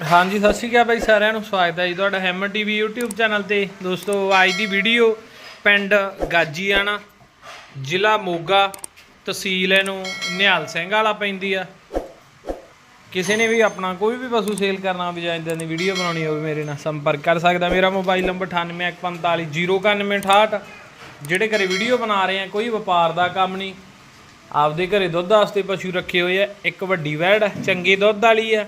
ਹਾਂਜੀ ਸਤਿ ਸ਼੍ਰੀ ਅਕਾਲ ਬਾਈ ਸਾਰਿਆਂ ਨੂੰ ਸਵਾਗਤ ਹੈ ਜੀ ਤੁਹਾਡਾ ਹੈਮਰ ਟੀਵੀ YouTube ਚੈਨਲ ਤੇ। ਦੋਸਤੋ ਅੱਜ ਦੀ ਵੀਡੀਓ ਪਿੰਡ ਗਾਜੀਆਣਾ ਜ਼ਿਲ੍ਹਾ ਮੋਗਾ ਤਹਿਸੀਲ ਇਹਨੂੰ ਨਿਹਾਲ ਸਿੰਘ ਵਾਲਾ ਪੈਂਦੀ ਆ। ਕਿਸੇ ਨੇ ਵੀ ਆਪਣਾ ਕੋਈ ਵੀ ਪਸ਼ੂ ਸੇਲ ਕਰਨਾ ਹੋਵੇ ਜਾਂ ਇਦਾਂ ਦੀ ਵੀਡੀਓ ਬਣਾਉਣੀ ਹੋਵੇ ਮੇਰੇ ਨਾਲ ਸੰਪਰਕ ਕਰ ਸਕਦਾ। ਮੇਰਾ ਮੋਬਾਈਲ ਨੰਬਰ 9815409168 ਜਿਹੜੇ ਘਰੇ ਵੀਡੀਓ ਬਣਾ ਰਹੇ ਆ ਕੋਈ ਵਪਾਰ ਦਾ ਕੰਮ ਨਹੀਂ। ਆਪਦੇ ਘਰੇ ਦੁੱਧ ਵਾਸਤੇ ਪਸ਼ੂ ਰੱਖੇ ਹੋਏ ਆ ਇੱਕ ਵੱਡੀ ਵੈੜ ਆ, ਚੰਗੇ ਦੁੱਧ ਵਾਲੀ ਆ।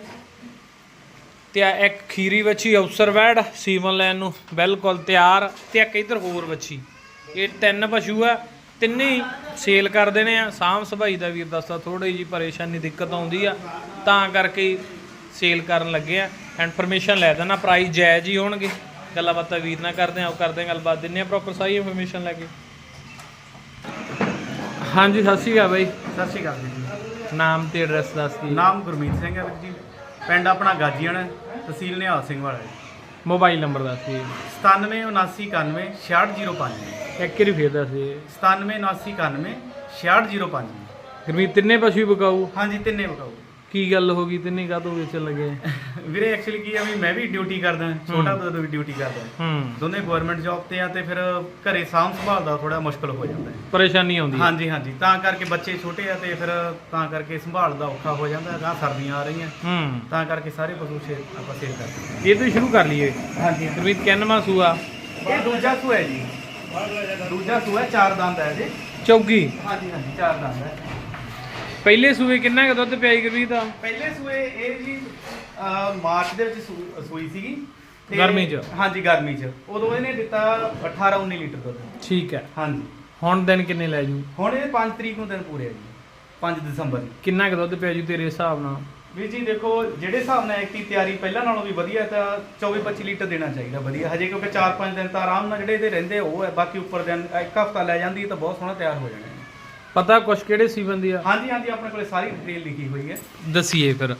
ਤੇ ਆ ਇੱਕ ਖੀਰੀ ਵੱਛੀ ਅਫਸਰ ਵੈੜ ਸੀਮਨ ਲੈਣ ਨੂੰ ਬਿਲਕੁਲ ਤਿਆਰ ਤੇ ਇੱਕ ਇਧਰ ਹੋਰ ਵੱਛੀ। ਇਹ ਤਿੰਨ ਪਸ਼ੂ ਆ ਤਿੰਨੇ ਸੇਲ ਕਰ ਦੇਣੇ ਆ। ਸਾਮ ਸਭਾਈ ਦਾ ਵੀਰ ਦੱਸਦਾ ਥੋੜੀ ਜੀ ਪਰੇਸ਼ਾਨੀ ਦਿੱਕਤ ਆਉਂਦੀ ਆ ਤਾਂ ਕਰਕੇ ਸੇਲ ਕਰਨ ਲੱਗੇ ਆ। ਇਨਫੋਰਮੇਸ਼ਨ ਲੈ ਦੇਣਾ ਪ੍ਰਾਈਸ ਜਾਇਜ਼ ਹੀ ਹੋਣਗੇ। ਗੱਲਾਂ ਬਾਤਾਂ ਵੀਰ ਨਾਲ ਕਰਦੇ ਆ ਉਹ ਕਰਦੇ ਆ ਗੱਲਬਾਤ। ਦਿੰਨੇ ਆ ਪ੍ਰੋਪਰ ਸਾਰੀ ਇਨਫੋਰਮੇਸ਼ਨ ਲੈ ਕੇ। ਹਾਂਜੀ ਸਤਿ ਸ਼੍ਰੀ ਅਕਾਲ ਬਾਈ। ਸਤਿ ਸ਼੍ਰੀ ਅਕਾਲ ਜੀ। ਨਾਮ ਤੇ ਐਡਰੈਸ ਦੱਸ ਦੀ ਨਾਮ ਗੁਰਮੀਤ ਸਿੰਘ ਹੈ ਵੀਰ ਜੀ। ਪਿੰਡ ਆਪਣਾ ਗਾਜੀਆਣਾ। ਤਹਿਸੀਲ ਨਿਹਾਲ ਸਿੰਘ ਵਾਲਾ ਹੈ ਮੋਬਾਈਲ ਨੰਬਰ ਦੱਸ ਦੀ 977991 6605 ਇੱਕ ਵਾਰੀ ਫੇਰ ਦੱਸ ਦੀ। 977991 6605 ਗੁਰਮੀਤ ਤਿੰਨੇ ਪਸ਼ੂ ਬਕਾਊ ਹਾਂਜੀ ਤਿੰਨੇ ਬਕਾਓ ਕੀ ਗੱਲ ਹੋ ਗਈ? ਤਿੰਨੇ ਕਾਹਤੋਂ ਵੇਚਣ ਲੱਗੇ? ਵੀਰੇ ਐਕਚੁਅਲੀ ਕੀ ਆ ਵੀ ਮੈਂ ਵੀ ਡਿਊਟੀ ਕਰਦਾ ਛੋਟਾ ਤੋਂ ਵੀ ਡਿਊਟੀ ਕਰਦਾ। ਹੂੰ। ਦੋਨੇ ਗਵਰਨਮੈਂਟ ਜੌਬ ਤੇ ਆ ਤੇ ਫਿਰ ਘਰੇ ਸਾਂਭ ਸੰਭਾਲ ਦਾ ਥੋੜਾ ਮੁਸ਼ਕਲ ਹੋ ਜਾਂਦਾ ਹੈ। ਪਰੇਸ਼ਾਨੀ ਆਉਂਦੀ ਹੈ। ਹਾਂਜੀ ਹਾਂਜੀ। ਤਾਂ ਕਰਕੇ ਬੱਚੇ ਛੋਟੇ ਆ ਤੇ ਫਿਰ ਤਾਂ ਕਰਕੇ ਸੰਭਾਲ ਦਾ ਔਖਾ ਹੋ ਜਾਂਦਾ ਗਾਂ ਸਰਦੀਆਂ ਆ ਰਹੀਆਂ। ਹੂੰ। ਤਾਂ ਕਰਕੇ ਸਾਰੇ ਪਸ਼ੂ ਸ਼ੇਰ ਆਪਾਂ ਸੇਲ ਕਰਦੇ ਇਹ ਤੋਂ ਸ਼ੁਰੂ ਕਰ ਲਈਏ। ਹਾਂਜੀ ਗੁਰਮੀਤ ਕਿੰਨਵਾਂ ਸੂਆ? ਇਹ ਦੂਜਾ ਸੂਆ ਹੈ ਜੀ। ਦੂਜਾ ਸੂਆ ਚਾਰ ਦੰਦ ਹੈ ਜੀ। ਚੌਗੀ। ਹਾਂਜੀ ਹਾਂਜੀ ਚਾਰ ਦੰਦ ਹੈ। ਪਹਿਲੇ ਸੂਏ ਕਿੰਨਾ ਕੁ ਦੁੱਧ ਪਿਆਈ ਗੁਰਮੀਤ ਦਾ? ਪਹਿਲੇ ਸੂਏ ਇਹ ਜੀ ਅਹ, ਮਾਰਚ ਦੇ ਵਿੱਚ ਸੂ- ਸੂਈ ਸੀਗੀ। ਤੇ- ਗਰਮੀ 'ਚ? ਹਾਂਜੀ ਗਰਮੀ 'ਚ। ਉਦੋਂ ਇਹਨੇ ਦਿੱਤਾ 18 19 ਲੀਟਰ ਦੁੱਧ। ਠੀਕ ਹੈ। ਹਾਂਜੀ। ਹੁਣ ਦਿਨ ਕਿੰਨੇ ਲੈ ਜੂ? ਹੁਣ ਇਹ 5 ਤਰੀਕ ਨੂੰ ਦਿਨ ਪੂਰੇ ਆ ਜੀ। 5 ਦਸੰਬਰ ਨੂੰ। ਕਿੰਨਾ ਕੁ ਦੁੱਧ ਪਿਆ ਜੂ ਤੇਰੇ ਹਿਸਾਬ ਨਾਲ? ਵੀਰ ਜੀ ਦੇਖੋ ਜਿਹੜੇ ਹਿਸਾਬ ਨਾਲ ਐਕਟੀ ਤਿਆਰੀ ਪਹਿਲਾਂ ਨਾਲੋਂ ਵੀ ਵਧੀਆ ਤਾਂ 24 25 ਲੀਟਰ ਦੇਣਾ ਚਾਹੀਦਾ ਵਧੀਆ। ਹਜੇ ਕਿਉਂਕਿ 4-5 ਦਿਨ ਤਾਂ ਆਰਾਮ ਨਾਲ ਜਿਹੜੇ ਇਹਦੇ ਰਹਿੰਦੇ ਉਹ ਹੈ। ਬਾਕੀ ਉੱਪਰ ਦਿਨ ਇੱਕ ਹਫਤਾ ਲੈ ਜਾਂਦੀ ਤਾਂ ਬਹੁਤ ਸੋਹਣਾ ਤਿਆਰ ਹੋ ਜਾਣਾ। ਪਤਾ ਕੁਛ ਕਿਹੜੇ ਸੀਵਨ ਦੀ ਆ? ਹਾਂਜੀ ਹਾਂਜੀ ਆਪਣੇ ਕੋਲੇ ਸਾਰੀ ਡਿਟੇਲ ਲਿਖੀ ਹੋਈ ਹੈ। ਦਸੀਏ ਫਿਰ।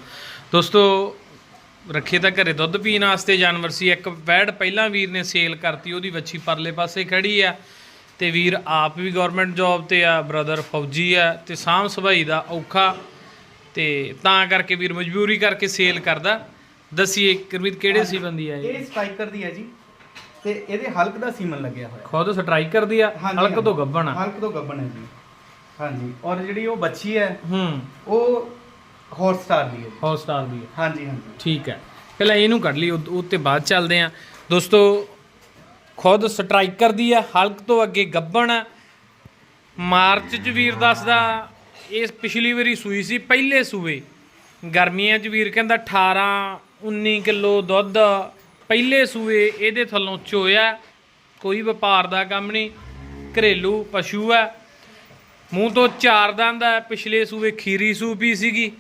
ਦੋਸਤੋ ਰੱਖੇ ਤਾਂ ਘਰੇ ਦੁੱਧ ਪੀਣ ਵਾਸਤੇ ਜਾਨਵਰ ਸੀ। ਇੱਕ ਵੈੜ ਪਹਿਲਾਂ ਵੀਰ ਨੇ ਸੇਲ ਕਰਤੀ ਉਹਦੀ ਵੱਛੀ ਪਰਲੇ ਪਾਸੇ ਖੜੀ ਆ। ਤੇ ਵੀਰ ਆਪ ਵੀ ਗਵਰਨਮੈਂਟ ਜੌਬ ਤੇ ਆ ਬ੍ਰਦਰ ਫੌਜੀ ਆ ਤੇ ਸਾਂਭ ਸਭਾਈ ਦਾ ਔਖਾ। ਤੇ ਤਾਂ ਕਰਕੇ ਵੀਰ ਮਜਬੂਰੀ ਕਰਕੇ ਸੇਲ ਕਰਦਾ। ਦਸੀਏ ਗੁਰਮੀਤ ਕਿਹੜੇ ਸੀ ਬੰਦੀ ਆ ਇਹ? ਇਹ ਸਟ੍ਰਾਈਕਰ ਦੀ ਹੈ ਜੀ। ਤੇ ਇਹਦੇ ਹਲਕ ਦਾ ਸੀਮਨ ਲੱਗਿਆ ਹੋਇਆ। ਖੁਦ ਸਟ੍ਰਾਈਕ ਕਰਦੀ ਆ ਹਾਂਜੀ, ਹਲਕ ਤੋਂ। ਗੱਬਣ ਆ। ਹਲਕ ਤੋਂ ਗੱਬਣ ਹੈ ਜੀ। ਹਾਂਜੀ ਔਰ ਜਿਹੜੀ ਉਹ ਬੱਚੀ ਹੈ ਹੂੰ। ਉਹ ਹੌਟ ਸਟਾਰ ਦੀ ਹੈ। ਜੀ। ਹੌਟ ਸਟਾਰ ਦੀ ਆ ਹਾਂਜੀ ਹਾਂਜੀ। ਠੀਕ ਹੈ। ਪਹਿਲਾਂ ਇਹਨੂੰ ਕੱਢ ਲਈ ਉਹ ਤੇ ਬਾਅਦ ਚੱਲਦੇ ਆ ਦੋਸਤੋ ਖੁਦ ਸਟ੍ਰਾਈਕਰ ਦੀ ਆ ਹਲਕ ਤੋਂ ਅੱਗੇ ਗੱਬਣ। ਮਾਰਚ ਚ ਵੀਰ ਦੱਸਦਾ ਇਸ ਪਿਛਲੀ ਵਾਰੀ ਸੂਈ ਸੀ ਪਹਿਲੇ ਸੂਏ। ਗਰਮੀਆਂ ਚ ਵੀਰ ਕਹਿੰਦਾ 18 19 ਕਿਲੋ ਦੁੱਧ ਪਹਿਲੇ ਸੂਏ ਇਹਦੇ ਥੱਲੋਂ ਚੋਇਆ। ਕੋਈ ਵਪਾਰ ਦਾ ਕੰਮ ਨਹੀਂ। ਘਰੇਲੂ ਪਸ਼ੂ ਆ ਮੂੰਹ ਤੋਂ ਚਾਰ ਦੰਦ ਆ, ਪਿਛਲੇ ਸੂਏ ਖੀਰੀ ਸੂ ਸੂਪੀ ਸੀਗੀ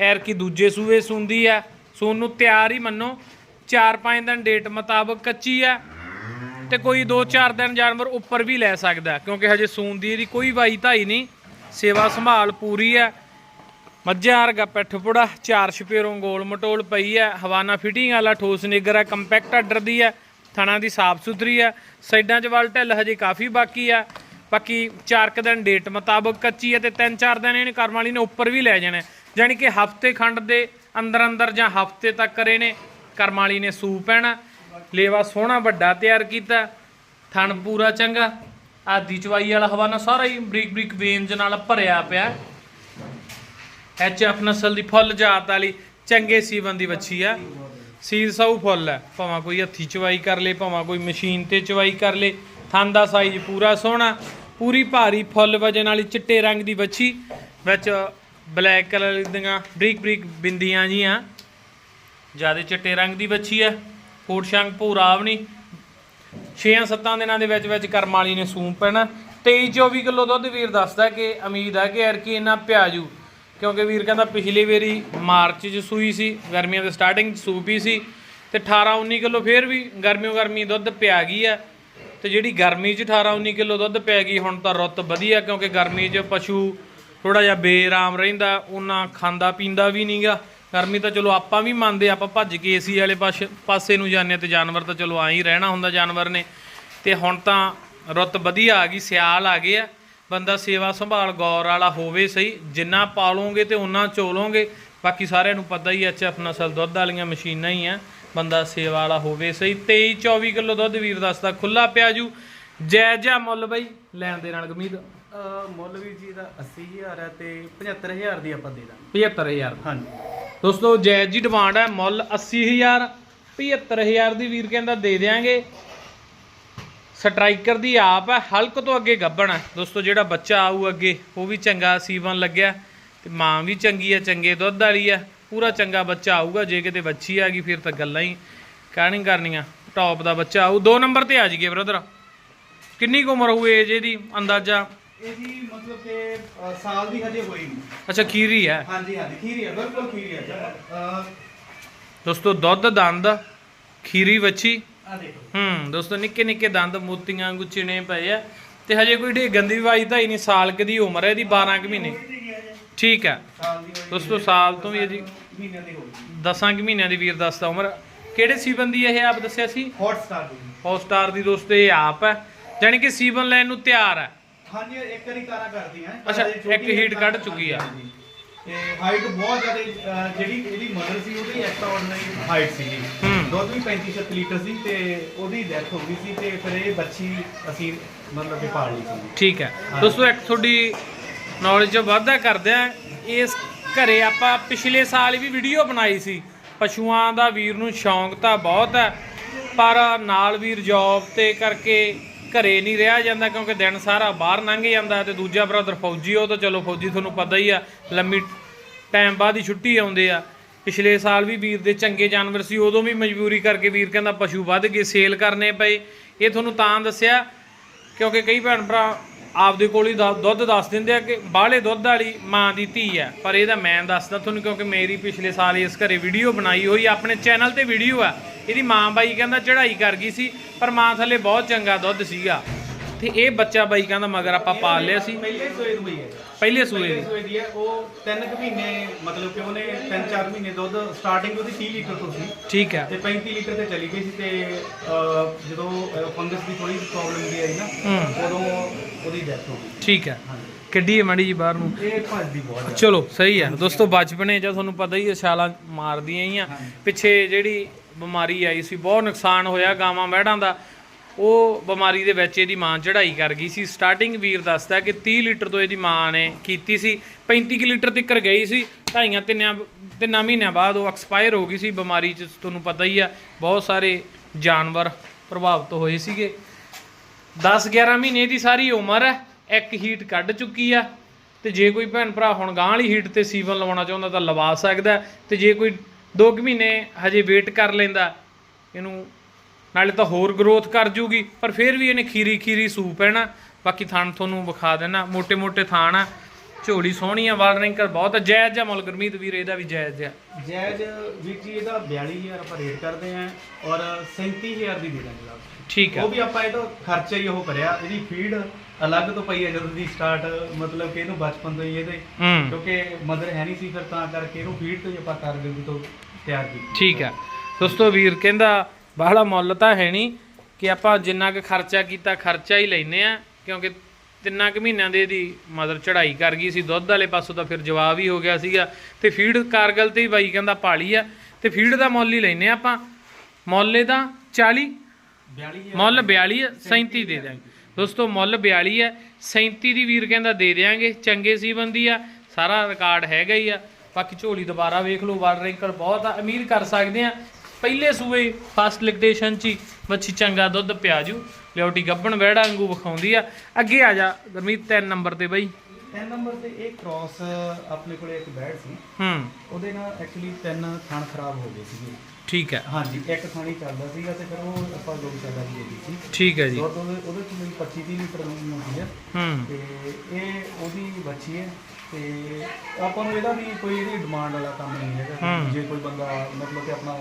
ਐਰ ਕੀ ਦੂਜੇ ਸੂਏ ਸੁੰਦੀ ਹੈ ਸੂਣ ਨੂੰ ਤਿਆਰ ਹੀ ਮੰਨੋ 4-5 ਦਿਨ ਡੇਟ ਮੁਤਾਬਕ ਕੱਚੀ ਹੈ ਤੇ ਕੋਈ 2-4 ਦਿਨ ਜਾਨਵਰ ਉੱਪਰ ਵੀ ਲੈ ਸਕਦਾ, ਕਿਉਂਕਿ ਹਜੇ ਸੂਨ ਦੀ ਇਹਦੀ ਕੋਈ ਵਾਈ ਧਾਈ ਨਹੀਂ, ਸੇਵਾ ਸੰਭਾਲ ਪੂਰੀ ਹੈ ਮੱਝਾਂ ਵਰਗਾ ਪਿੱਠ ਚਾਰ ਛਪੇਰੋਂ ਗੋਲ ਮਟੋਲ ਪਈ ਹੈ ਹਵਾਨਾ ਫਿਟਿੰਗ ਵਾਲਾ ਠੋਸ ਨਿੱਗਰ ਹੈ ਕੰਪੈਕਟ ਆਰਡਰ ਦੀ ਹੈ ਥਣਾ ਦੀ ਸਾਫ਼ ਸੁਥਰੀ ਹੈ ਸਾਈਡਾਂ 'ਚ ਵੱਲ ਢਿੱਲ ਹਜੇ ਕਾਫੀ ਬਾਕੀ ਹੈ ਬਾਕੀ ਚਾਰ ਕੁ ਦਿਨ ਡੇਟ ਮੁਤਾਬਕ ਕੱਚੀ ਹੈ ਤੇ ਤਿੰਨ ਚਾਰ ਦਿਨ ਇਹਨੇ ਕਰਮ ਵਾਲੀ ਨੇ, ਉੱਪਰ ਵੀ ਲੈ ਜਾਣਾ ਜਾਣੀ ਕਿ ਹਫ਼ਤੇ ਖੰਡ ਦੇ ਅੰਦਰ ਅੰਦਰ ਜਾਂ ਹਫ਼ਤੇ ਤੱਕ ਕਰੇ ਨੇ ਕਰਮ ਵਾਲੀ ਨੇ ਸੂ ਪੈਣਾ। ਲੇਵਾ ਸੋਹਣਾ ਵੱਡਾ ਤਿਆਰ ਕੀਤਾ। ਥਣ ਪੂਰਾ ਚੰਗਾ। ਆਦੀ ਚਵਾਈ ਵਾਲਾ ਹਵਾਨਾ ਸਾਰਾ ਹੀ ਬਰੀਕ ਬਰੀਕ ਵੇਨਜ ਨਾਲ ਭਰਿਆ ਪਿਆ। ਐਚ ਐਫ ਨਸਲ ਦੀ ਫੁੱਲ ਜਾਤ ਵਾਲੀ ਚੰਗੇ ਸੀਵਨ ਦੀ ਵੱਛੀ ਆ। ਸੀਲ ਸੌ ਫੁੱਲ ਹੈ। ਭਾਵੇਂ ਕੋਈ ਹੱਥੀ ਚਵਾਈ ਕਰ ਲੇ, ਭਾਵੇਂ ਕੋਈ ਮਸ਼ੀਨ ਤੇ ਚਵਾਈ ਕਰ ਲੇ। ਥਣ ਦਾ ਸਾਈਜ਼ ਪੂਰਾ ਸੋਹਣਾ। ਪੂਰੀ ਭਾਰੀ ਫੁੱਲ ਵਜਨ ਵਾਲੀ ਚਿੱਟੇ ਰੰਗ ਦੀ ਵੱਛੀ, ਵਿੱਚ ਬਲੈਕ ਕਲਰ ਦੀਆਂ ਬਰੀਕ ਬਰੀਕ ਬਿੰਦੀਆਂ ਜੀਆਂ। ਜ਼ਿਆਦਾ ਚਿੱਟੇ ਰੰਗ ਦੀ ਵੱਛੀ ਹੈ ਫੋਟ ਸ਼ੰਗ ਭੂਰਾ ਨਹੀਂ। 6-7 ਦਿਨਾਂ ਦੇ ਵਿੱਚ ਵਿੱਚ ਕਰਮ ਵਾਲੀ ਨੇ ਸੂਮ ਪੈਣਾ 23-24 ਕਿਲੋ ਦੁੱਧ ਵੀਰ ਦੱਸਦਾ ਕਿ ਉਮੀਦ ਹੈ ਕਿ ਯਾਰ ਕੀ ਇਹਨਾਂ ਪਿਆਜੂ, ਕਿਉਂਕਿ ਵੀਰ ਕਹਿੰਦਾ ਪਿਛਲੀ ਵਾਰੀ ਮਾਰਚ 'ਚ ਸੂਈ ਸੀ, ਗਰਮੀਆਂ ਦੇ ਸਟਾਰਟਿੰਗ 'ਚ ਸੂਪੀ ਸੀ। ਤੇ 18-19 ਕਿਲੋ ਫੇਰ ਵੀ ਗਰਮੀਓ ਗਰਮੀ ਦੁੱਧ ਪਿਆ ਗਈ ਹੈ ਤੇ ਜਿਹੜੀ ਗਰਮੀ 'ਚ 18-19 ਕਿਲੋ ਦੁੱਧ ਪੈ ਗਈ, ਹੁਣ ਤਾਂ ਰੁੱਤ ਵਧੀਆ ਕਿਉਂਕਿ ਗਰਮੀ 'ਚ ਪਸ਼ੂ ਥੋੜਾ ਜਿਹਾ ਬੇਰਾਮ ਰਹਿੰਦਾ, ਉਹਨਾਂ ਖਾਂਦਾ, ਪੀਂਦਾ ਵੀ ਨਹੀਂਗਾ ਗਰਮੀ ਤਾਂ ਚਲੋ ਆਪਾਂ ਵੀ ਮੰਨਦੇ ਆਪਾਂ ਭੱਜ ਕੇ ਏਸੀ ਵਾਲੇ ਪਾਸੇ ਪਾਸੇ ਨੂੰ ਜਾਂਦੇ ਹਾਂ ਤੇ ਜਾਨਵਰ ਤਾਂ ਚਲੋ ਆਂ ਹੀ ਰਹਿਣਾ ਹੁੰਦਾ ਜਾਨਵਰ ਨੇ। ਤੇ ਹੁਣ ਤਾਂ ਰੁੱਤ ਵਧੀਆ ਆ ਗਈ, ਸਿਆਲ ਆ ਗਏ ਆ। ਬੰਦਾ ਸੇਵਾ ਸੰਭਾਲ ਗੌਰ ਵਾਲਾ ਹੋਵੇ ਸਹੀ, ਜਿੰਨਾ ਪਾਲੋਗੇ ਤੇ ਉਹਨਾਂ ਚੋਲੋਗੇ। ਬਾਕੀ ਸਾਰਿਆਂ ਨੂੰ ਪਤਾ ਹੀ ਐਚਐਫ ਨਸਲ ਦੁੱਧ ਵਾਲੀਆਂ ਮਸ਼ੀਨਾਂ ਹੀ ਆ। ਬੰਦਾ ਸੇਵਾ ਵਾਲਾ ਹੋਵੇ ਸਹੀ 23 24 ਕਿਲੋ ਦੁੱਧ ਵੀਰ ਦੱਸਦਾ ਖੁੱਲਾ ਪਿਆ ਜੂ। ਜੈ ਜੈ ਮੁੱਲ ਬਈ ਲੈਣ ਦੇ ਨਾਲ ਗਮੀਦ। ਅਹ ਮੁੱਲ ਵੀ ਜੀ ਦਾ 80000 ਹੈ ਤੇ 75000 ਦੀ ਆਪਾਂ ਦੇ ਦਾਂਗੇ। 75000 ਹਾਂਜੀ। ਦੋਸਤੋ ਜੈਜ ਜੀ ਡਿਮਾਂਡ ਹੈ ਮੁੱਲ 80000 75000 ਦੀ ਵੀਰ ਕਹਿੰਦਾ ਦੇ ਦੇਾਂਗੇ ਸਟ੍ਰਾਈਕਰ ਦੀ ਆਪ ਹੈ ਹਲਕ ਤੋਂ ਅੱਗੇ ਗੱਬਣ ਦੋਸਤੋ ਜਿਹੜਾ ਬੱਚਾ ਆਊ ਅੱਗੇ ਉਹ ਵੀ ਚੰਗਾ ਸੀਵਨ ਲੱਗਿਆ ਤੇ ਮਾਂ ਵੀ ਚੰਗੀ ਹੈ ਚੰਗੇ ਦੁੱਧ ਵਾਲੀ ਹੈ। ਪੂਰਾ ਚੰਗਾ ਬੱਚਾ ਆਊਗਾ ਜੇ ਕਿਤੇ ਬੱਚੀ ਆ ਗਈ ਫਿਰ ਤਾਂ ਗੱਲਾਂ ਹੀ ਕਹਿਣੀ ਕਰਨੀਆਂ। ਟੌਪ ਦਾ ਬੱਚਾ ਆਊ। ਦੋ ਨੰਬਰ ਤੇ ਆ ਜੀਗੇ ਬ੍ਰਦਰ ਕਿੰਨੀ ਕੁ ਉਮਰ ਹੋਊ ਏਜ ਇਹਦੀ ਅੰਦਾਜ਼ਾ? ਇਹ ਜੀ ਮਤਲਬ ਕਿ ਸਾਲ ਦੀ ਹਜੇ ਹੋਈ ਨਹੀਂ। ਅੱਛਾ ਖੀਰੀ ਹੈ। ਹਾਂਜੀ ਹਾਂਜੀ ਖੀਰੀ ਹੈ ਬਿਲਕੁਲ ਖੀਰੀ ਹੈ। ਅਹ, ਦੋਸਤੋ ਦੁੱਧ ਦੰਦ ਖੀਰੀ ਵੱਛੀ? ਆ ਦੇਖੋ। ਹੂੰ ਦੋਸਤੋ ਨਿੱਕੇ ਨਿੱਕੇ ਦੰਦ ਮੋਤੀਆਂ ਵਾਂਗੂ ਚਿਣੇ ਪਏ ਆ। ਤੇ ਹਜੇ ਕੋਈ ਢੇ ਗੰਦੀ ਵਾਈ ਤਾਂ ਹੀ ਨਹੀਂ ਸਾਲ ਕੁ ਦੀ ਉਮਰ ਹੈ ਇਹਦੀ 12 ਕੁ ਮਹੀਨੇ। ਠੀਕ ਹੈ। ਸਾਲ ਦੀ ਹੋਈ ਦੋਸਤੋ ਸਾਲ ਤੋਂ ਵੀ ਇਹਦੀ ਮਹੀਨਿਆਂ ਦੀ ਹੋਈ 10 ਕੁ ਮਹੀਨਿਆਂ ਦੀ ਵੀਰ ਦੱਸਦਾ ਉਮਰ। ਕਿਹੜੇ ਸੀਬਨ ਦੀ ਇਹ ਆਪ ਦੱਸਿਆ ਸੀ? ਹੌਟ ਸਟਾਰ ਦੀ। ਹੌਟਸਟਾਰ ਦੀ ਦੋਸਤੋ ਇਹ ਆਪ ਹੈ। ਜਾਣੀ ਕਿ ਸੀਬਨ ਲੈਣ ਨੂੰ ਤਿਆਰ ਹੈ। ਹਾਂਜੀ ਇੱਕ ਵਾਰੀ ਕਾਰਾ ਕਰਦੀ ਹੈ ਅੱਛਾ, ਇੱਕ heat ਕੱਢ ਚੁੱਕੀ ਆ। ਤੇ ਹਾਈਟ ਬਹੁਤ ਜ਼ਿਆਦਾ ਜਿਹੜੀ ਇਹਦੀ ਮਦਰ ਸੀ ਉਹਦੀ ਐਕਸਟਰਾਆਰਡਨਰੀ ਹਾਈਟ ਸੀ। ਦੁੱਧ ਵੀ 35 36 ਲੀਟਰ ਸੀ ਤੇ ਉਹਦੀ ਡੈਥ ਹੋ ਗਈ ਸੀ ਤੇ ਫਿਰ ਇਹ ਬੱਚੀ ਅਸੀਂ ਮਤਲਬ ਕਿ ਪਾਲ ਲਈ ਸੀ। ਠੀਕ ਹੈ। ਦੋਸਤੋ ਇੱਕ ਤੁਹਾਡੀ ਨੌਲੇਜ ਵਾਧਾ ਕਰਦੇ ਆ ਇਸ ਘਰੇ ਆਪਾਂ ਪਿਛਲੇ ਸਾਲ ਵੀ ਵੀਡੀਓ ਬਣਾਈ ਸੀ। ਪਸ਼ੂਆਂ ਦਾ ਵੀਰ ਨੂੰ ਸ਼ੌਂਕ ਤਾਂ ਬਹੁਤ ਹੈ, ਪਰ ਨਾਲ ਵੀਰ ਜੌਬ ਤੇ ਕਰਕੇ ਘਰੇ ਨਹੀਂ ਰਿਹਾ ਜਾਂਦਾ ਕਿਉਂਕਿ ਦਿਨ ਸਾਰਾ ਬਾਹਰ ਲੰਘ ਜਾਂਦਾ ਤੇ ਦੂਜਾ ਬ੍ਰਦਰ ਫੌਜੀ, ਉਹ ਤਾਂ ਚਲੋ ਫੌਜੀ ਤੁਹਾਨੂੰ ਪਤਾ ਹੀ ਆ, ਲੰਮੀ ਟਾਈਮ ਬਾਅਦ ਹੀ ਛੁੱਟੀ ਆਉਂਦੇ ਆ। ਪਿਛਲੇ ਸਾਲ ਵੀ ਵੀਰ ਦੇ ਚੰਗੇ ਜਾਨਵਰ ਸੀ, ਉਦੋਂ ਵੀ ਮਜਬੂਰੀ ਕਰਕੇ ਵੀਰ ਕਹਿੰਦਾ ਪਸ਼ੂ ਵੱਧ ਗਏ, ਸੇਲ ਕਰਨੇ ਪਏ। ਇਹ ਤੁਹਾਨੂੰ ਤਾਂ ਦੱਸਿਆ, ਕਿਉਂਕਿ ਕਈ ਭੈਣ ਭਰਾ ਆਪਦੇ ਕੋਲ ਹੀ ਦੁ- ਦੁੱਧ ਦੱਸ ਦਿੰਦੇ ਆ ਕਿ ਬਾਹਲੇ ਦੁੱਧ ਵਾਲੀ ਮਾਂ ਦੀ ਧੀ ਆ ਪਰ ਇਹਦਾ ਮੈਂ ਦੱਸਦਾ ਤੁਹਾਨੂੰ ਕਿਉਂਕਿ ਮੇਰੀ ਪਿਛਲੇ ਸਾਲ ਇਸ ਘਰੇ ਵੀਡੀਓ ਬਣਾਈ ਹੋਈ ਆਪਣੇ ਚੈਨਲ ਤੇ ਵੀਡੀਓ ਆ। ਇਹਦੀ ਮਾਂ ਬਾਈ ਕਹਿੰਦਾ ਚੜ੍ਹਾਈ ਕਰ ਗਈ ਸੀ, ਪਰ ਮਾਂ ਥੱਲੇ ਬਹੁਤ ਚੰਗਾ ਦੁੱਧ ਸੀਗਾ। ਤੇ ਇਹ ਬੱਚਾ ਬਾਈ ਕਹਿੰਦਾ ਮਗਰ ਆਪਾਂ ਪਾਲ ਲਿਆ ਸੀ। ਪਹਿਲੇ ਸੂਏ ਦੀ ਹੈ ਪਹਿਲੇ ਸੂਏ ਪਹਿਲੇ ਦੀ। ਸੂਏ ਦੀ ਹੈ। ਉਹ 3 ਕੁ ਮਹੀਨੇ ਮਤਲਬ ਕਿ ਉਹਨੇ 3-4 ਮਹੀਨੇ ਦੁੱਧ ਸਟਾਰਟਿੰਗ ਉਹਦੀ 30 ਲੀਟਰ ਤੋਂ ਸੀ। ਠੀਕ ਹੈ। ਤੇ 35 ਲੀਟਰ ਤੇ ਚਲੀ ਗਈ ਸੀ ਤੇ ਅਹ, ਜਦੋਂ ਫੰਗਸ ਦੀ ਥੋੜੀ ਪ੍ਰੋਬਲਮ ਦੀ ਆਈ ਨਾ ਹੂੰ। ਉਦੋਂ ਉਹਦੀ ਡੈਥ ਹੋ ਗਈ। ਠੀਕ ਹੈ। ਹਾਂਜੀ। ਕਿੱਡੀ ਹੈ ਮਾੜੀ ਜੀ ਬਾਹਰ ਨੂੰ। ਇਹ ਭੱਜਦੀ ਬਹੁਤ ਜ਼ਿਆਦਾ। ਚਲੋ ਸਹੀ ਹੈ। ਦੋਸਤੋ ਬਚਪਨੇ ਜਾਂ ਤੁਹਾਨੂੰ ਪਤਾ ਹੀ ਹੈ ਛਾਲਾਂ ਮਾਰਦੀਆਂ ਹੀ ਆ। ਪਿੱਛੇ ਜਿਹੜੀ ਬਿਮਾਰੀ ਆਈ ਸੀ ਬਹੁਤ ਨੁਕਸਾਨ ਹੋਇਆ ਗਾਵਾਂ ਮਹਿੜਾਂ ਦਾ। ਉਹ ਬਿਮਾਰੀ ਦੇ ਵਿੱਚ ਇਹਦੀ ਮਾਂ ਚੜ੍ਹਾਈ ਕਰ ਗਈ ਸੀ। ਸਟਾਰਟਿੰਗ ਵੀਰ ਦੱਸਦਾ ਕਿ 30 ਲੀਟਰ ਤੋਂ ਇਹਦੀ ਮਾਂ ਨੇ ਕੀਤੀ ਸੀ। 35 ਕੁ ਲੀਟਰ ਤੱਕ ਗਈ ਸੀ। ਢਾਈਆਂ ਤਿੰਨਾਂ ਤਿੰਨਾਂ ਮਹੀਨਿਆਂ ਬਾਅਦ ਉਹ ਐਕਸਪਾਇਰ ਹੋ ਗਈ ਸੀ। ਬਿਮਾਰੀ ਚ ਤੁਹਾਨੂੰ ਪਤਾ ਹੀ ਆ, ਬਹੁਤ ਸਾਰੇ ਜਾਨਵਰ ਪ੍ਰਭਾਵਿਤ ਹੋਏ ਸੀਗੇ। 10 11 ਮਹੀਨੇ ਦੀ ਸਾਰੀ ਉਮਰ ਹੈ, ਇੱਕ ਹੀਟ ਕੱਢ ਚੁੱਕੀ ਆ। ਤੇ ਜੇ ਕੋਈ ਭੈਣ ਭਰਾ ਹੁਣ ਗਾਂ ਵਾਲੀ ਹੀਟ ਤੇ ਸੀਵਨ ਲਵਾਉਣਾ ਚਾਹੁੰਦਾ ਤਾਂ ਲਵਾ ਸਕਦਾ। ਹੈ। ਤੇ ਜੇ ਕੋਈ 2 ਮਹੀਨੇ ਹਜੇ ਵੇਟ ਕਰ ਲੈਂਦਾ, ਇਹਨੂੰ ਨਾਲੇ ਤਾਂ ਹੋਰ ਗਰੋਥ ਕਰ ਜੂਗੀ ਪਰ ਫਿਰ ਵੀ ਇਹਨੇ ਖੀਰੀ ਖੀਰੀ ਸੂਪ ਹੈ ਨਾ। ਬਾਕੀ ਥਾਣ ਤੁਹਾਨੂੰ ਵਿਖਾ ਦੇਣਾ ਮੋٹے ਮੋٹے ਥਾਣ ਆ। ਝੋਲੀ ਸੋਹਣੀ ਆ ਵਾਰਨਿੰਗ ਕਰ ਬਹੁਤ ਜਾਇਜ਼ ਆ ਮੁੱਲ ਗੁਰਮੀਤ ਵੀਰ ਇਹਦਾ ਵੀ ਜਾਇਜ਼ ਆ। ਜਾਇਜ਼ ਵੀਰ ਜੀ ਇਹਦਾ 42000 ਆਪਾਂ ਰੇਟ ਕਰਦੇ ਆ ਔਰ 37000 ਦੀ ਦੇ ਦਾਂਗੇ ਠੀਕ ਆ। ਉਹ ਵੀ ਆਪਾਂ ਇਹਦਾ ਖਰਚਾ ਹੀ ਉਹ ਕਰਿਆ ਇਹਦੀ ਫੀਡ ਅਲੱਗ ਤੋਂ ਪਈ ਹੈ ਜਦੋਂ ਦੀ ਸਟਾਰਟ ਮਤਲਬ ਕਿ ਇਹਨੂੰ ਬਚਪਨ ਤੋਂ ਹੀ ਇਹਦੇ। ਕਿਉਂਕਿ ਮਦਰ ਹੈ ਨਹੀਂ ਸੀ ਫਿਰ ਤਾਂ ਕਰਕੇ ਇਹਨੂੰ ਫੀਡ ਤੋਂ ਹੀ ਆਪਾਂ ਕਾਰਗਿਲ ਤੋਂ ਤਿਆਰ ਕੀਤੀ। ਠੀਕ ਆ। ਦੋਸਤੋ ਵੀਰ ਕਹਿੰਦਾ ਬਾਹਲਾ ਮੁੱਲ ਤਾਂ ਹੈ ਨਹੀਂ ਕਿ ਆਪਾਂ ਜਿੰਨਾ ਕੁ ਖਰਚਾ ਕੀਤਾ ਖਰਚਾ ਹੀ ਲੈਨੇ ਆ ਕਿਉਂਕਿ ਤਿੰਨਾਂ ਕੁ ਮਹੀਨਿਆਂ ਦੇ ਦੀ ਮਦਰ ਚੜ੍ਹਾਈ ਕਰ ਗਈ ਸੀ ਦੁੱਧ ਵਾਲੇ ਪਾਸੋਂ ਤਾਂ ਫਿਰ ਜਵਾਬ ਹੀ ਹੋ ਗਿਆ ਸੀਗਾ। ਤੇ ਫੀਡ ਕਾਰਗਲ ਤੇ ਹੀ ਬਾਈ ਕਹਿੰਦਾ ਪਾਲੀ ਆ ਤੇ ਫੀਡ ਦਾ ਮੁੱਲ ਹੀ ਲੈਨੇ ਆ ਆਪਾਂ। ਮੁੱਲ ਦਾ 40 42000 ਮੁੱਲ 42 ਹੈ 37 ਦੇ ਦਿਆਂਗੇ। ਦੋਸਤੋ ਮੁੱਲ 42 ਹੈ 37 ਦੀ ਵੀਰ ਕਹਿੰਦਾ ਦੇ ਦਿਆਂਗੇ ਚੰਗੇ ਸੀ ਬੰਦੀ ਆ ਸਾਰਾ ਰਿਕਾਰਡ ਹੈਗਾ ਹੀ ਆ। ਬਾਕੀ ਝੋਲੀ ਦੁਬਾਰਾ ਵੇਖ ਲਓ ਵਾਰ ਰੈਂਕਰ ਬਹੁਤ ਆ ਉਮੀਦ ਕਰ ਸਕਦੇ ਆ। ਪਹਿਲੇ ਸੂਏ ਫਸਟ ਲਿਕਟੇਸ਼ਨ ਚ ਮੱਛੀ ਚੰਗਾ ਦੁੱਧ ਪਿਆਜੂ ਲਿਓਟੀ ਗੱਬਣ ਵਹਿੜਾ ਵਾਂਗੂ ਵਿਖਾਉਂਦੀ ਆ। ਅੱਗੇ ਆ ਜਾ ਗਰਮੀਤ 3 ਨੰਬਰ ਤੇ ਬਈ। ਤਿੰਨ ਨੰਬਰ ਤੇ ਇਹ ਕ੍ਰਾਸ ਆਪਣੇ ਕੋਲੇ ਇੱਕ ਬੈਡ ਸੀ। ਹੂੰ। ਉਹਦੇ ਨਾਲ ਐਕਚੁਅਲੀ ਤਿੰਨ ਥਣ ਖਰਾਬ ਹੋ ਗਏ ਸੀਗੇ। ਠੀਕ ਹੈ ਹਾਂਜੀ ਇੱਕ ਥਾਣੀ ਚੱਲਦਾ ਸੀਗਾ ਤੇ ਫਿਰ ਉਹ ਆਪਾਂ ਲੋਕ ਚੱਲਦਾ ਦਿੱਤੀ ਠੀਕ ਹੈ ਜੀ। ਦੁੱਧ ਉਹਦੇ ਉਹਦੇ ਚ ਮੇਰੀ 25 30 ਲੀਟਰ ਦੁੱਧ ਹੁੰਦੀ ਹੈ ਹੂੰ। ਤੇ ਇਹ ਉਹਦੀ ਬੱਚੀ ਹੈ ਤੇ ਆਪਾਂ ਨੂੰ ਇਹਦਾ ਵੀ ਕੋਈ ਇਹਦੀ ਡਿਮਾਂਡ ਵਾਲਾ ਕੰਮ ਨਹੀਂ ਹੈਗਾ। ਜੇ ਕੋਈ ਬੰਦਾ ਮਤਲਬ ਕਿ ਆਪਣਾ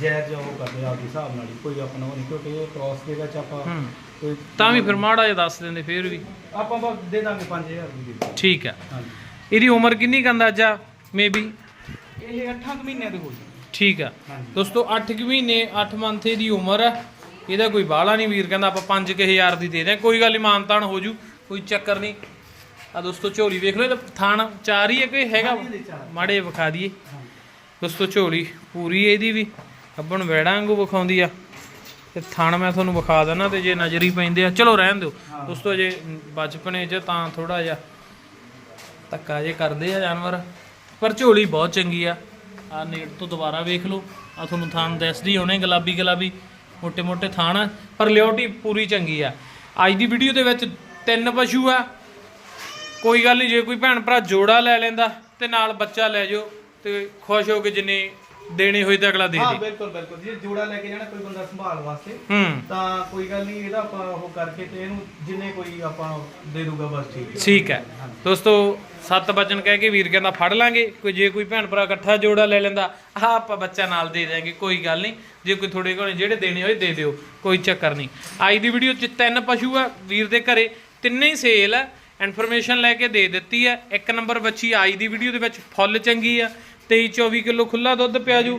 ਜਾਇਜ਼ ਉਹ ਕਰਦੇ ਆਪਦੇ ਹਿਸਾਬ ਨਾਲ ਹੀ। ਕੋਈ ਆਪਣਾ ਉਹ ਨਹੀਂ ਕਿਉਂਕਿ ਕ੍ਰਾਸ ਦੇ ਵਿੱਚ ਆਪਾਂ ਹੂੰ। ਕੋਈ ਤਾਂ ਵੀ ਫਿਰ ਮਾੜਾ ਜਿਹਾ ਦੱਸ ਦਿੰਦੇ ਫਿਰ ਵੀ। ਆਪਾਂ ਬਸ ਦੇ ਦਾਂਗੇ 5000 ਦੀ ਦੇ ਦਾਂਗੇ ਠੀਕ ਹੈ ਹਾਂਜੀ। ਇਹਦੀ ਉਮਰ ਕਿੰਨੀ ਕੁ ਅੰਦਾਜ਼ਾ ਮੇਬੀ ਇਹ 8 ਮਹੀਨਿਆਂ ਦੇ ਹੋ ਜੀ ਠੀਕ ਆ। ਹਾਂਜੀ। ਦੋਸਤੋ 8 ਕੁ ਮਹੀਨੇ 8 ਮੰਥ ਦੀ ਉਮਰ ਹੈ ਇਹਦਾ ਕੋਈ ਬਾਹਲਾ ਨਹੀਂ ਵੀਰ ਕਹਿੰਦਾ ਆਪਾਂ 5000 ਦੀ ਦੇ ਕੋਈ ਗੱਲ ਨਹੀਂ ਮਾਨਤਾਨ ਹੋ ਜੂ ਕੋਈ ਚੱਕਰ ਨਹੀਂ ਆ ਦੋਸਤੋ ਝੋਲੀ ਵੇਖ ਲਓ ਇਹਦਾ ਥਾਣ ਚਾਰ ਹੀ ਹੈ ਕੋਈ ਹੈਗਾ? ਹਾਂਜੀ, ਹਾਂਜੀ, ਚਾਰ। ਮਾੜੇ ਵਿਖਾ ਦਈਏ। ਦੋਸਤੋ ਝੋਲੀ ਪੂਰੀ ਇਹਦੀ ਵੀ। ਅੱਬਣ ਵੇੜਾ ਵਾਂਗੂ ਵਿਖਾਉਂਦੀ ਆ। ਤੇ ਥਣ ਮੈਂ ਤੁਹਾਨੂੰ ਵਿਖਾ ਦਣਾ ਤੇ ਜੇ ਨਜ਼ਰੀ ਪੈਂਦੇ ਆ ਚਲੋ ਰਹਿਣ ਦਿਓ। ਦੋਸਤੋ ਜੇ ਬਚਪਨੇ 'ਚ ਤਾਂ ਥੋੜਾ ਜਿਹਾ ਧੱਕਾ ਜੇ ਕਰਦੇ ਆ ਜਾਨਵਰ ਪਰ ਝੋਲੀ ਬਹੁਤ ਚੰਗੀ ਆ। ਆ ਨੇੜ ਤੋਂ ਦੁਬਾਰਾ ਵੇਖ ਲਓ। ਆ ਤੁਹਾਨੂੰ ਥਾਨ ਦੱਸਦੀ ਹੋਣੇ ਗੁਲਾਬੀ ਗੁਲਾਬੀ ਮੋਟੇ ਮੋٹے ਆ ਪਰ ਲਿਓਟੀ ਪੂਰੀ ਚੰਗੀ ਆ। ਅੱਜ ਦੀ ਵੀਡੀਓ ਦੇ ਵਿੱਚ ਤਿੰਨ ਪਸ਼ੂ ਆ। ਕੋਈ ਗੱਲ ਨਹੀਂ ਜੇ ਕੋਈ ਭੈਣ ਭਰਾ ਜੋੜਾ ਲੈ ਲੈਂਦਾ ਤੇ ਨਾਲ ਬੱਚਾ ਲੈ ਜਾਓ ਤੇ ਖੁਸ਼ ਹੋ ਕੇ ਜਿੰਨੇ ਦੇਣੇ ਹੋਏ ਤਾਂ ਅਗਲਾ ਦੇ ਹਾਂ ਦੇ। ਬਿਲਕੁਲ ਬਿਲਕੁਲ। ਜੇ ਜੋੜਾ ਲੈ ਕੇ ਜਾਣਾ ਕੋਈ ਬੰਦਾ ਸੰਭਾਲ ਵਾਸਤੇ ਹੂੰ। ਤਾਂ ਕੋਈ ਗੱਲ ਨਹੀਂ ਇਹਦਾ ਆਪਾਂ ਉਹ ਕਰਕੇ ਤੇ ਇਹਨੂੰ ਜਿੰਨੇ ਕੋਈ ਆਪਾਂ ਦੇ ਦੂਗਾ ਬਸ ਠੀਕ ਹੈ। ਠੀਕ ਹੈ। ਦੋਸਤੋ ਸੱਤ ਵਚਨ ਕਹਿ ਕੇ ਵੀਰ ਕਹਿੰਦਾ ਫੜ ਲਾਂਗੇ। ਕੋਈ ਜੇ ਕੋਈ ਭੈਣ ਭਰਾ ਇਕੱਠਾ ਜੋੜਾ ਲੈ ਲੈਂਦਾ ਆ ਆਪਾਂ ਬੱਚਾ ਨਾਲ ਦੇ ਦਿਆਂਗੇ ਕੋਈ ਗੱਲ ਨਹੀਂ। ਜੇ ਕੋਈ ਥੋੜੇ ਕੋਲ ਜਿਹੜੇ ਦੇਣੇ ਹੋਏ ਦੇ ਦਿਓ ਕੋਈ ਚੱਕਰ ਨਹੀਂ। ਅੱਜ ਦੀ ਵੀਡੀਓ 'ਚ ਤਿੰਨ ਪਸ਼ੂ ਆ ਵੀਰ ਦੇ ਘਰੇ ਤਿੰਨੇ ਹੀ ਸੇਲ ਆ। ਇਨਫੋਰਮੇਸ਼ਨ ਲੈ ਕੇ ਦੇ ਦਿੱਤੀ ਆ। ਇੱਕ ਨੰਬਰ ਬੱਚੀ ਅੱਜ ਦੀ ਵੀਡੀਓ ਦੇ ਵਿੱਚ ਫੁੱਲ ਚੰਗੀ ਆ। 23 24 ਕਿਲੋ ਖੁੱਲਾ ਦੁੱਧ ਪਿਆ ਜੂ।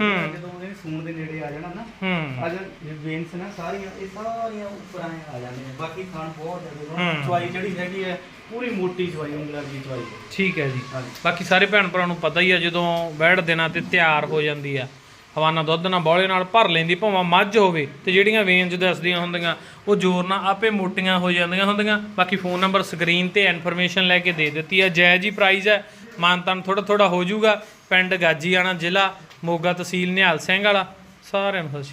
ਹੂੰ। ਜਦੋਂ ਉਹਦੇ ਸੂਣ ਦੇ ਨੇੜੇ ਆ ਜਾਣਾ ਨਾ ਹੂੰ। ਅੱਜ ਵੇਨਸ ਨਾ ਸਾਰੀਆਂ ਇਹ ਸਾਰੀਆਂ ਉੱਪਰ ਆਏ ਆ ਜਾਂਦੇ ਬਾਕੀ ਖਾਣ ਬਹੁਤ ਜ਼ਿਆਦਾ ਹੂੰ। ਚਵਾਈ ਜਿਹੜੀ ਹੈਗੀ ਹੈ ਪੂਰੀ ਮੋਟੀ ਚਵਾਈ ਉਂਗਲਾਂ ਦੀ ਚਵਾਈ। ਠੀਕ ਹੈ ਜੀ। ਹਾਂਜੀ। ਬਾਕੀ ਸਾਰੇ ਭੈਣ ਭਰਾ ਨੂੰ ਪਤਾ ਹੀ ਆ ਜਦੋਂ ਵਹਿੜ ਦਿਨਾਂ ਤੇ ਤਿਆਰ ਹੋ ਜਾਂਦੀ ਆ। ਹਵਾਨਾ ਦੁੱਧ ਨਾਲ ਬੌਲੇ ਨਾਲ ਭਰ ਲੈਂਦੀ ਭਾਵੇਂ ਮੱਝ ਹੋਵੇ ਤੇ ਜਿਹੜੀਆਂ ਵੇਨਜ ਦੱਸਦੀਆਂ ਹੁੰਦੀਆਂ ਉਹ ਜ਼ੋਰ ਨਾਲ ਆਪੇ ਮੋਟੀਆਂ ਹੋ ਜਾਂਦੀਆਂ ਹੁੰਦੀਆਂ। ਬਾਕੀ ਫੋਨ ਨੰਬਰ ਸਕਰੀਨ ਤੇ ਇਨਫੋਰਮੇਸ਼ਨ ਲੈ ਕੇ ਦੇ ਦਿੱਤੀ ਆ। ਜੈ ਜੀ ਪ੍ਰਾਈਜ਼ ਹੈ ਮਾਨਤਾਨ ਥੋੜਾ ਥੋੜਾ ਹੋ ਜਾਊਗਾ। ਪਿੰਡ ਗਾਜੀਆਣਾ ਜ਼ਿਲ੍ਹਾ, ਮੋਗਾ ਤਹਿਸੀਲ ਨਿਹਾਲ ਸਿੰਘ ਵਾਲਾ। ਸਾਰਿਆਂ ਨੂੰ ਸਤਿ ਸ਼੍ਰੀ ਅਕਾਲ।